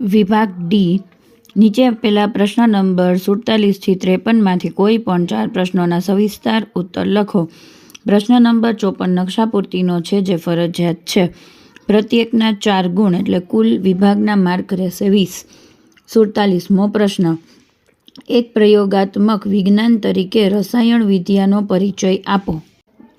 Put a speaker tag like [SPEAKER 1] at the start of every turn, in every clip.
[SPEAKER 1] વિભાગ ડી. નીચે આપેલા પ્રશ્ન નંબર સુડતાલીસથી ત્રેપનમાંથી કોઈ પણ ચાર પ્રશ્નોના સવિસ્તાર ઉત્તર લખો. પ્રશ્ન નંબર ચોપન નકશાપૂર્તિનો છે જે ફરજિયાત છે. પ્રત્યેકના ચાર ગુણ એટલે કુલ વિભાગના માર્ક રહેશે વીસ. સુડતાલીસમો પ્રશ્ન. એક પ્રયોગાત્મક વિજ્ઞાન તરીકે રસાયણ વિદ્યાનો પરિચય આપો.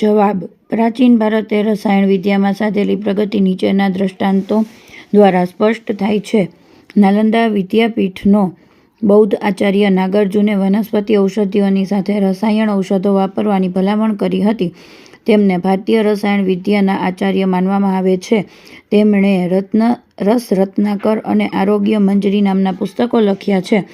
[SPEAKER 1] જવાબ. પ્રાચીન ભારતે રસાયણ વિદ્યામાં સાધેલી પ્રગતિ નીચેના દ્રષ્ટાંતો દ્વારા સ્પષ્ટ થાય છે. નાલંદા વિદ્યાપીઠનો બૌદ્ધ આચાર્ય નાગાર્જુને વનસ્પતિ ઔષધિઓની સાથે રસાયણ ઔષધો વાપરવાની ભલામણ કરી હતી. તેમને ભારતીય રસાયણ વિદ્યાના આચાર્ય માનવામાં આવે છે. તેમણે રત્ન, રસ રત્નાકર અને આરોગ્ય મંજરી નામના પુસ્તકો લખ્યા છે.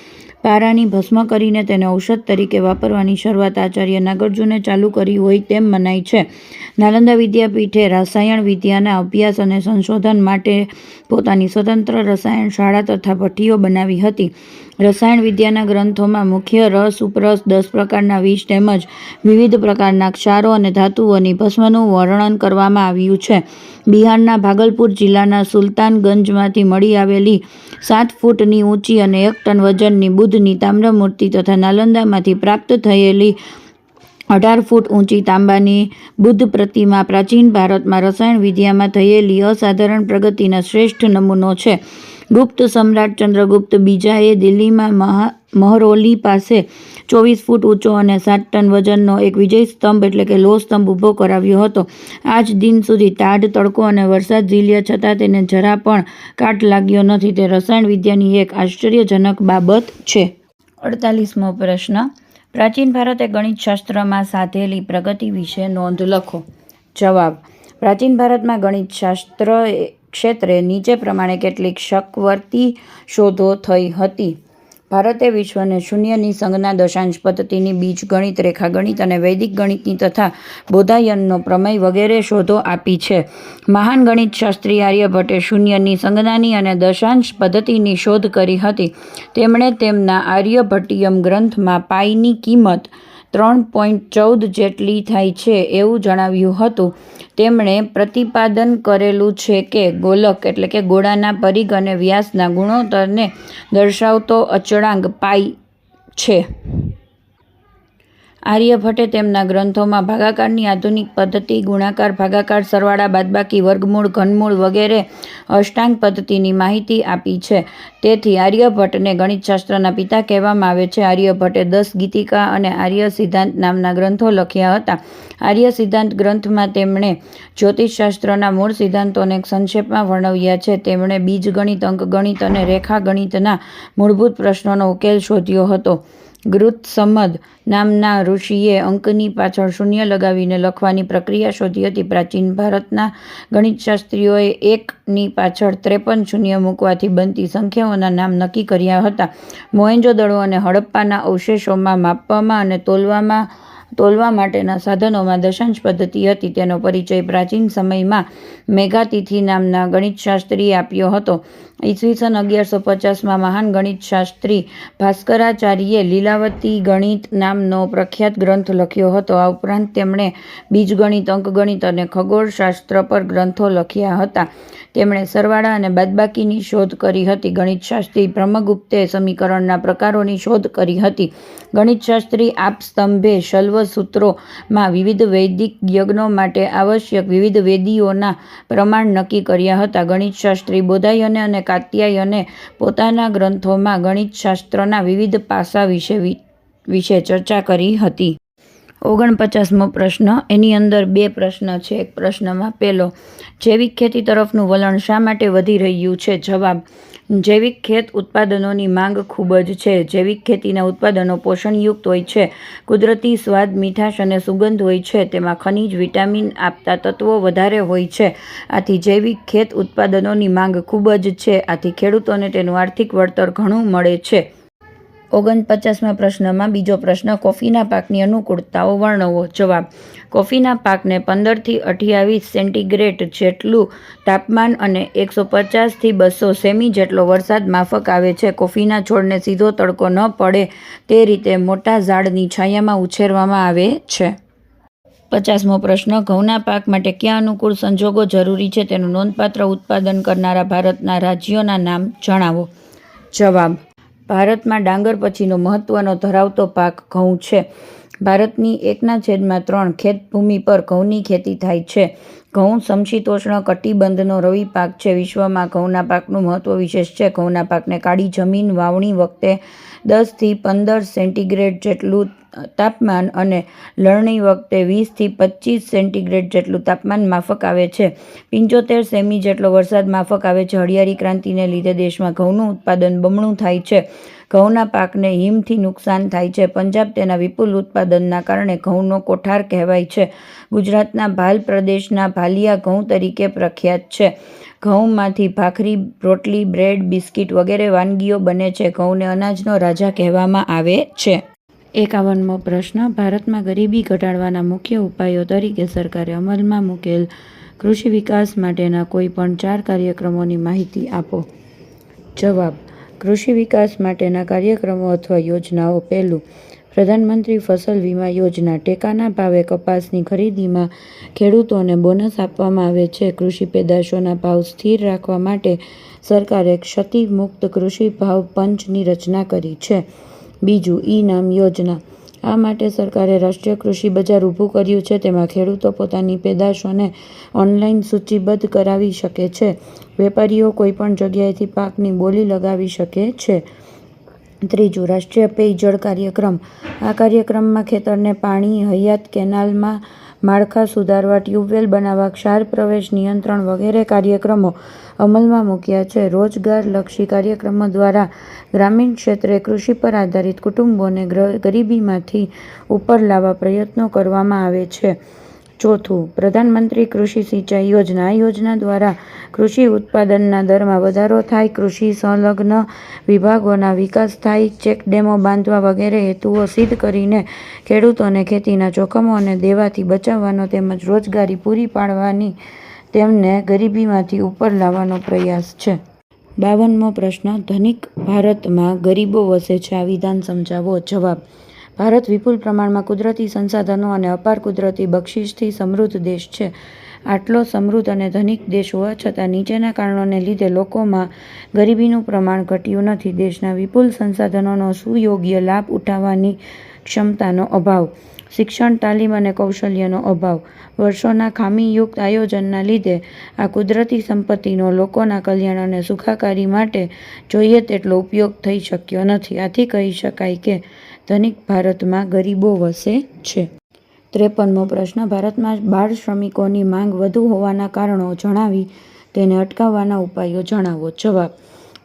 [SPEAKER 1] પારાની ભસ્મ કરીને તેને ઔષધ તરીકે વાપરવાની શરૂઆત આચાર્ય નાગાર્જુને ચાલુ કરી હોય તેમ મનાય છે. નાલંદા વિદ્યાપીઠે રસાયણ વિદ્યાના અભ્યાસ અને સંશોધન માટે પોતાની સ્વતંત્ર રસાયણ શાળા તથા ભઠ્ઠીઓ બનાવી હતી. રસાયણ વિદ્યાના ગ્રંથોમાં મુખ્ય રસ, ઉપરસ, દસ પ્રકારના વિષ તેમજ વિવિધ પ્રકારના ક્ષારો અને ધાતુઓની ભસ્મનું વર્ણન કરવામાં આવ્યું છે. બિહારના ભાગલપુર જિલ્લાના સુલતાનગંજમાંથી મળી આવેલી સાત ફૂટની ઊંચી અને એક ટન વજનની બુદ્ધની તામ્રમૂર્તિ તથા નાલંદામાંથી પ્રાપ્ત થયેલી અઢાર ફૂટ ઊંચી તાંબાની બુદ્ધ પ્રતિમા પ્રાચીન ભારતમાં રસાયણ વિદ્યામાં થયેલી અસાધારણ પ્રગતિના શ્રેષ્ઠ નમૂનો છે. ગુપ્ત સમ્રાટ ચંદ્રગુપ્ત બીજાએ દિલ્હીમાં મહા, મહરૌલી પાસે ચોવીસ ફૂટ ઊંચો અને સાત ટન વજનનો એક વિજય સ્તંભ એટલે કે લોહ સ્તંભ ઊભો કરાવ્યો હતો. આજ દિન સુધી તાઢ તડકો અને વરસાદ ઝીલ્યા છતાં તેને જરા પણ કાટ લાગ્યો નથી. તે રસાયણ વિદ્યાની એક આશ્ચર્યજનક બાબત છે. અડતાલીસમો પ્રશ્ન. પ્રાચીન ભારતે ગણિતશાસ્ત્રમાં સાધેલી પ્રગતિ વિશે નોંધ લખો. જવાબ. પ્રાચીન ભારતમાં ગણિતશાસ્ત્ર ક્ષેત્રે નીચે પ્રમાણે કેટલીક શકવર્તી શોધો થઈ હતી. ભારતે વિશ્વને શૂન્યની સંજ્ઞા દશાંશ પદ્ધતિની બીજ ગણિત, રેખાગણિત અને વૈદિક ગણિતની તથા બોધાયનનો પ્રમેય વગેરે શોધો આપી છે. મહાન ગણિતશાસ્ત્રી આર્યભટ્ટે શૂન્યની સંજ્ઞાની અને દશાંશ પદ્ધતિની શોધ કરી હતી. તેમણે તેમના આર્યભટ્ટિયમ ગ્રંથમાં પાઈની કિંમત ત્રણ પોઈન્ટ ચૌદ જેટલી થાય છે એવું જણાવ્યું હતું. તેમણે પ્રતિપાદન કરેલું છે કે ગોલક એટલે કે ગોળાના પરિઘ અને વ્યાસના ગુણોત્તરને દર્શાવતો અચળાંક પાઈ છે. આર્યભટ્ટે તેમના ગ્રંથોમાં ભાગાકારની આધુનિક પદ્ધતિ, ગુણાકાર, ભાગાકાર, સરવાળા, બાદબાકી, વર્ગમૂળ, ઘનમૂળ વગેરે અષ્ટાંગ પદ્ધતિની માહિતી આપી છે. તેથી આર્યભટ્ટને ગણિતશાસ્ત્રના પિતા કહેવામાં આવે છે. આર્યભટ્ટે દસ ગીતિકા અને આર્ય સિદ્ધાંત નામના ગ્રંથો લખ્યા હતા. આર્ય સિદ્ધાંત ગ્રંથમાં તેમણે જ્યોતિષશાસ્ત્રના મૂળ સિદ્ધાંતોને સંક્ષેપમાં વર્ણવ્યા છે. તેમણે બીજગણિત, અંકગણિત અને રેખાગણિતના મૂળભૂત પ્રશ્નોનો ઉકેલ શોધ્યો હતો. ગૃત્સમદ નામના ઋષિએ અંકની પાછળ શૂન્ય લગાવીને લખવાની પ્રક્રિયા શોધી હતી. પ્રાચીન ભારતના ગણિતશાસ્ત્રીઓએ એકની પાછળ ત્રેપન શૂન્ય મૂકવાથી બનતી સંખ્યાઓના નામ નક્કી કર્યા હતા. મોહેન્જો દડો અને હડપ્પાના અવશેષોમાં માપવામાં અને તોલવામાં તોલવા માટેના સાધનોમાં દશાંશ પદ્ધતિ હતી. તેનો પરિચય પ્રાચીન સમયમાં મેઘાતિથિ નામના ગણિતશાસ્ત્રીએ આપ્યો હતો. ઈસવીસન અગિયારસો પચાસમાં મહાન ગણિતશાસ્ત્રી ભાસ્કરાચાર્યે લીલાવતી ગણિત નામનો પ્રખ્યાત ગ્રંથ લખ્યો હતો. આ ઉપરાંત તેમણે બીજગણિત, અંકગણિત અને ખગોળશાસ્ત્ર પર ગ્રંથો લખ્યા હતા. તેમણે સરવાળા અને બાદબાકીની શોધ કરી હતી. ગણિતશાસ્ત્રી બ્રહ્મગુપ્તે સમીકરણના પ્રકારોની શોધ કરી હતી. ગણિતશાસ્ત્રી આપસ્તંભે શલ્વ સૂત્રોમાં વિવિધ વૈદિક યજ્ઞો માટે આવશ્યક વિવિધ વેદીઓના પ્રમાણ નક્કી કર્યા હતા. ગણિતશાસ્ત્રી બોધાયને અને કાત્યાયને પોતાના ગ્રંથોમાં ગણિતશાસ્ત્રના વિવિધ પાસા વિશે વિશે ચર્ચા કરી હતી. ઓગણપચાસમો પ્રશ્ન. એની અંદર બે પ્રશ્ન છે. એક પ્રશ્નમાં પહેલો જૈવિક ખેતી તરફનું વલણ શા માટે વધી રહ્યું છે? જવાબ, જૈવિક ખેત ઉત્પાદનોની માંગ ખૂબ જ છે. જૈવિક ખેતીના ઉત્પાદનો પોષણયુક્ત હોય છે. કુદરતી સ્વાદ, મીઠાશ અને સુગંધ હોય છે. તેમાં ખનિજ, વિટામિન આપતા તત્વો વધારે હોય છે. આથી જૈવિક ખેત ઉત્પાદનોની માંગ ખૂબ જ છે. આથી ખેડૂતોને તેનું આર્થિક વળતર ઘણું મળે છે. ઓગણપચાસમા પ્રશ્નમાં બીજો પ્રશ્ન, કોફીના પાકની અનુકૂળતાઓ વર્ણવો. જવાબ, કોફીના પાકને પંદરથી અઠ્યાવીસ સેન્ટીગ્રેડ જેટલું તાપમાન અને એકસો પચાસથી બસો સેમી જેટલો વરસાદ માફક આવે છે. કોફીના છોડને સીધો તડકો ન પડે તે રીતે મોટા ઝાડની છાયામાં ઉછેરવામાં આવે છે. પચાસમો પ્રશ્ન, ઘઉંના પાક માટે કયા અનુકૂળ સંજોગો જરૂરી છે તેનું નોંધપાત્ર ઉત્પાદન કરનારા ભારતના રાજ્યોના નામ જણાવો. જવાબ ભારતમાં ડાંગર પછીનો મહત્વનો ધરાવતો પાક ઘઉં છે. ભારતની એકના છેદમાં ત્રણ ખેતભૂમિ પર ઘઉંની ખેતી થાય છે. ઘઉં, સમશીતોષ્ણ, કટિબંધનો રવિ પાક છે. વિશ્વમાં ઘઉંના પાકનું મહત્ત્વ વિશેષ છે. ઘઉંના પાકને કાળી જમીન વાવણી વખતે દસથી પંદર સેન્ટીગ્રેડ જેટલું તાપમાન અને લણણી વખતે વીસથી પચીસ સેન્ટીગ્રેડ જેટલું તાપમાન માફક આવે છે. પંચોતેર સેમી જેટલો વરસાદ માફક આવે છે. હળિયાળી ક્રાંતિને લીધે દેશમાં ઘઉંનું ઉત્પાદન બમણું થાય છે. ઘઉંના પાકને હિમથી નુકસાન થાય છે. પંજાબ તેના વિપુલ ઉત્પાદનના કારણે ઘઉંનો કોઠાર કહેવાય છે. ગુજરાતના ભાલ પ્રદેશના ભાલિયા ઘઉં તરીકે પ્રખ્યાત છે. ઘઉંમાંથી ભાખરી, રોટલી, બ્રેડ, બિસ્કિટ વગેરે વાનગીઓ બને છે. ઘઉંને અનાજનો રાજા કહેવામાં આવે છે. એકાવનમો પ્રશ્ન, ભારતમાં ગરીબી ઘટાડવાના મુખ્ય ઉપાયો તરીકે સરકારે અમલમાં મૂકેલ કૃષિ વિકાસ માટેના કોઈ પણ ચાર કાર્યક્રમોની માહિતી આપો. જવાબ કૃષિ વિકાસ માટેના કાર્યક્રમો અથવા યોજનાઓ પહેલું. પ્રધાનમંત્રી ફસલ વીમા યોજના. ટેકાના ભાવે કપાસની ખરીદીમાં ખેડૂતોને બોનસ આપવામાં આવે છે. કૃષિ પેદાશોના ભાવ સ્થિર રાખવા માટે સરકારે ક્ષતિમુક્ત કૃષિ ભાવ પંચની રચના કરી છે. બીજું, ઈ નામ યોજના. આ માટે સરકારે રાષ્ટ્રીય કૃષિ બજાર ઊભું કર્યું છે. તેમાં ખેડૂતો પોતાની પેદાશોને ઓનલાઈન સૂચિબદ્ધ કરાવી શકે છે. વેપારીઓ કોઈપણ જગ્યાએથી પાકની બોલી લગાવી શકે છે. ત્રીજું, રાષ્ટ્રીય પેયજળ કાર્યક્રમ. આ કાર્યક્રમમાં ખેતરને પાણી, હયાત કેનાલમાં માળખા સુધારવા, ટ્યુબવેલ બનાવવા, ક્ષાર પ્રવેશ નિયંત્રણ વગેરે કાર્યક્રમો અમલમાં મૂક્યા છે. રોજગારલક્ષી કાર્યક્રમો દ્વારા ગ્રામીણ ક્ષેત્રે કૃષિ પર આધારિત કુટુંબોને ગ્ર- ગરીબીમાંથી ઉપર લાવવા પ્રયત્નો કરવામાં આવે છે. ચોથું, પ્રધાનમંત્રી કૃષિ સિંચાઈ યોજના. આ યોજના દ્વારા કૃષિ ઉત્પાદનના દરમાં વધારો થાય, કૃષિ સંલગ્ન વિભાગોના વિકાસ થાય, ચેક ડેમો બાંધવા વગેરે હેતુઓ સિદ્ધ કરીને ખેડૂતોને ખેતીના જોખમો અને દેવાથી બચાવવાનો તેમજ રોજગારી પૂરી પાડવાની તેમને ગરીબીમાંથી ઉપર લાવવાનો પ્રયાસ છે. બાવનમો પ્રશ્ન, ધનિક ભારતમાં ગરીબો વસે છે? આ વિધાન સમજાવો જવાબ. ભારત વિપુલ પ્રમાણમાં કુદરતી સંસાધનો અને અપાર કુદરતી બક્ષિસથી સમૃદ્ધ દેશ છે. આટલો સમૃદ્ધ અને ધનિક દેશ હોવા છતાં નીચેના કારણોને લીધે લોકોમાં ગરીબીનું પ્રમાણ ઘટ્યું નથી. દેશના વિપુલ સંસાધનોનો સુયોગ્ય લાભ ઉઠાવવાની ક્ષમતાનો અભાવ. શિક્ષણ, તાલીમ અને કૌશલ્યનો અભાવ. વર્ષોના ખામીયુક્ત આયોજનના લીધે આ કુદરતી સંપત્તિનો લોકોના કલ્યાણ અને સુખાકારી માટે જોઈએ તેટલો ઉપયોગ થઈ શક્યો નથી. આથી કહી શકાય કે ધનિક ભારતમાં ગરીબો વસે છે. ત્રેપનમો પ્રશ્ન. ભારતમાં બાળ શ્રમિકોની માંગ વધુ હોવાના કારણો જણાવી તેને અટકાવવાના ઉપાયો જણાવો. જવાબ.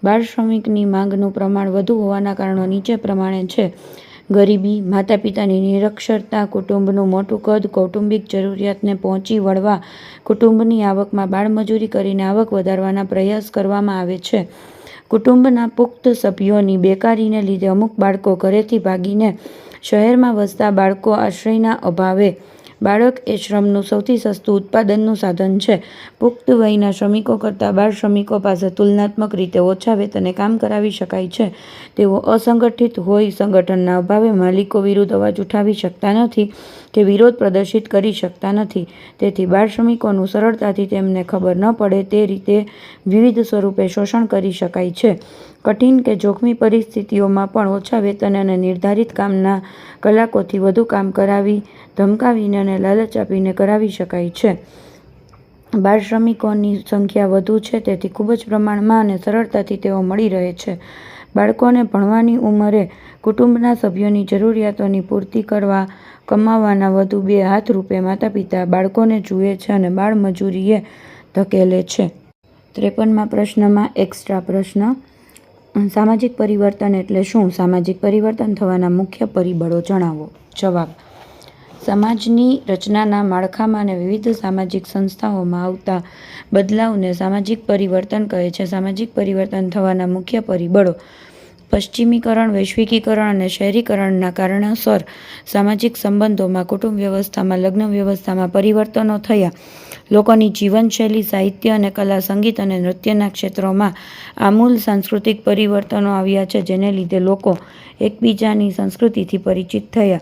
[SPEAKER 1] બાળ શ્રમિકની માંગનું પ્રમાણ વધુ હોવાના કારણો નીચે પ્રમાણે છે. ગરીબી માતા પિતાની નિરક્ષરતા, કુટુંબનું મોટું કદ, કૌટુંબિક જરૂરિયાતને પહોંચી વળવા, કુટુંબની આવકમાં બાળમજૂરી કરીને આવક વધારવાના પ્રયાસ કરવામાં આવે છે. કુટુંબના પુખ્ત સભ્યોની બેકારીને લીધે અમુક બાળકો ઘરેથી ભાગીને શહેરમાં વસતા બાળકો આશ્રયના અભાવે બાળક એ શ્રમનું સૌથી સસ્તું ઉત્પાદનનું સાધન છે. પુખ્ત વયના શ્રમિકો કરતાં બાળ શ્રમિકો પાસે તુલનાત્મક રીતે ઓછા વેતને કામ કરાવી શકાય છે. તેઓ અસંગઠિત હોય સંગઠનના અભાવે માલિકો વિરુદ્ધ અવાજ ઉઠાવી શકતા નથી કે વિરોધ પ્રદર્શિત કરી શકતા નથી. તેથી બાળ શ્રમિકોનું સરળતાથી તેમને ખબર ન પડે તે રીતે વિવિધ સ્વરૂપે શોષણ કરી શકાય છે. કઠિન કે જોખમી પરિસ્થિતિઓમાં પણ ઓછા વેતન અને નિર્ધારિત કામના કલાકોથી વધુ કામ કરાવી, ધમકાવીને અને લાલચ આપીને કરાવી શકાય છે. બાળ શ્રમિકોની સંખ્યા વધુ છે, તેથી ખૂબ જ પ્રમાણમાં અને સરળતાથી તેઓ મળી રહે છે. બાળકોને ભણવાની ઉંમરે કુટુંબના સભ્યોની જરૂરિયાતોની પૂર્તિ કરવા, કમાવાના વધુ બે હાથ રૂપે માતા પિતા બાળકોને જુએ છે અને બાળમજૂરીએ ધકેલે છે. ત્રેપનમાં પ્રશ્નમાં, એક્સ્ટ્રા પ્રશ્ન સામાજિક પરિવર્તન એટલે શું? સામાજિક પરિવર્તન થવાના મુખ્ય પરિબળો જણાવો. જવાબ. સમાજની રચનાના માળખામાં અને વિવિધ સામાજિક સંસ્થાઓમાં આવતા બદલાવને સામાજિક પરિવર્તન કહે છે. સામાજિક પરિવર્તન થવાના મુખ્ય પરિબળો પશ્ચિમીકરણ, વૈશ્વિકીકરણ અને શહેરીકરણના કારણોસર સામાજિક સંબંધોમાં, કુટુંબ વ્યવસ્થામાં, લગ્ન વ્યવસ્થામાં પરિવર્તનો થયા. લોકોની જીવનશૈલી, સાહિત્ય અને કલા, સંગીત અને નૃત્યના ક્ષેત્રોમાં આમૂલ સાંસ્કૃતિક પરિવર્તનો આવ્યા છે, જેને લીધે લોકો એકબીજાની સંસ્કૃતિથી પરિચિત થયા.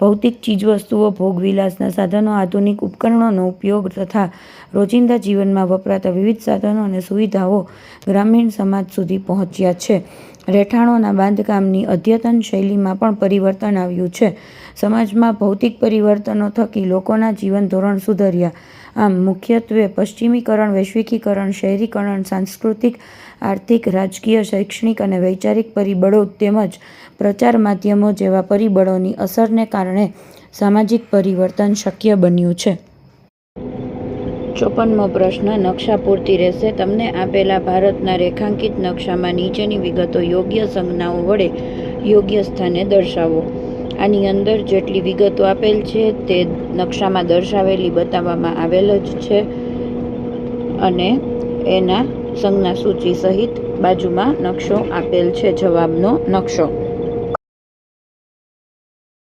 [SPEAKER 1] ભૌતિક ચીજવસ્તુઓ, ભોગવિલાસના સાધનો, આધુનિક ઉપકરણોનો ઉપયોગ તથા રોજિંદા જીવનમાં વપરાતા વિવિધ સાધનો અને સુવિધાઓ ગ્રામીણ સમાજ સુધી પહોંચ્યા છે. રહેઠાણોના બાંધકામની અદ્યતન શૈલીમાં પણ પરિવર્તન આવ્યું છે. સમાજમાં ભૌતિક પરિવર્તનો થકી લોકોના જીવન ધોરણ સુધર્યા. આમ, મુખ્યત્વે પશ્ચિમીકરણ, વૈશ્વિકીકરણ, શહેરીકરણ, સાંસ્કૃતિક, આર્થિક, રાજકીય, શૈક્ષણિક અને વૈચારિક પરિબળો તેમજ પ્રચાર માધ્યમો જેવા પરિબળોની અસરને કારણે સામાજિક પરિવર્તન શક્ય બન્યું છે. ચોપનમો પ્રશ્ન, નકશા પૂરતી રહેશે. તમને આપેલા ભારતના રેખાંકિત નકશામાં નીચેની વિગતો યોગ્ય સંજ્ઞાઓ વડે યોગ્ય સ્થાને દર્શાવો. આની અંદર જેટલી વિગતો આપેલ છે, તે નકશામાં દર્શાવેલી બતાવવામાં આવેલ જ છે અને એના સંજ્ઞા સૂચિ સહિત બાજુમાં નકશો આપેલ છે, જવાબનો નકશો.